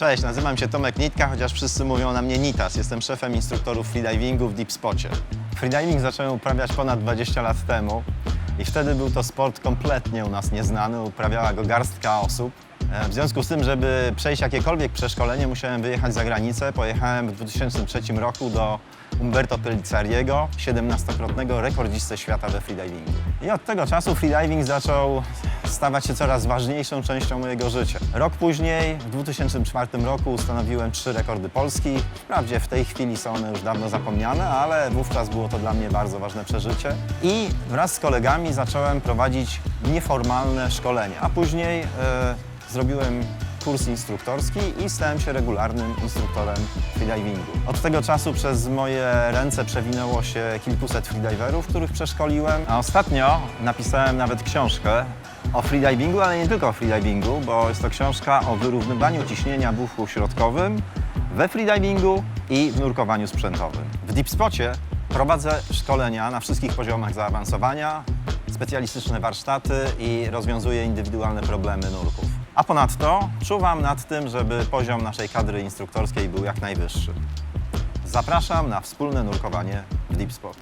Cześć, nazywam się Tomek Nitka, chociaż wszyscy mówią na mnie Nitas. Jestem szefem instruktorów freedivingu w Deep Spocie. Freediving zacząłem uprawiać ponad 20 lat temu i wtedy był to sport kompletnie u nas nieznany, uprawiała go garstka osób. E, W związku z tym, żeby przejść jakiekolwiek przeszkolenie, musiałem wyjechać za granicę. Pojechałem w 2003 roku do Umberto Pellizzariego, 17-krotnego rekordzistę świata we freedivingu. I od tego czasu freediving zaczął stawać się coraz ważniejszą częścią mojego życia. Rok później, w 2004 roku, ustanowiłem trzy rekordy Polski. Wprawdzie w tej chwili są one już dawno zapomniane, ale wówczas było to dla mnie bardzo ważne przeżycie. I wraz z kolegami zacząłem prowadzić nieformalne szkolenia, a później e, zrobiłem kurs instruktorski i stałem się regularnym instruktorem freedivingu. Od tego czasu przez moje ręce przewinęło się kilkuset freediverów, których przeszkoliłem, a ostatnio napisałem nawet książkę o freedivingu, ale nie tylko o freedivingu, bo jest to książka o wyrównywaniu ciśnienia uchu środkowym we freedivingu i w nurkowaniu sprzętowym. W Deep Spocie prowadzę szkolenia na wszystkich poziomach zaawansowania, specjalistyczne warsztaty i rozwiązuję indywidualne problemy nurków. A ponadto czuwam nad tym, żeby poziom naszej kadry instruktorskiej był jak najwyższy. Zapraszam na wspólne nurkowanie w Deep Spot.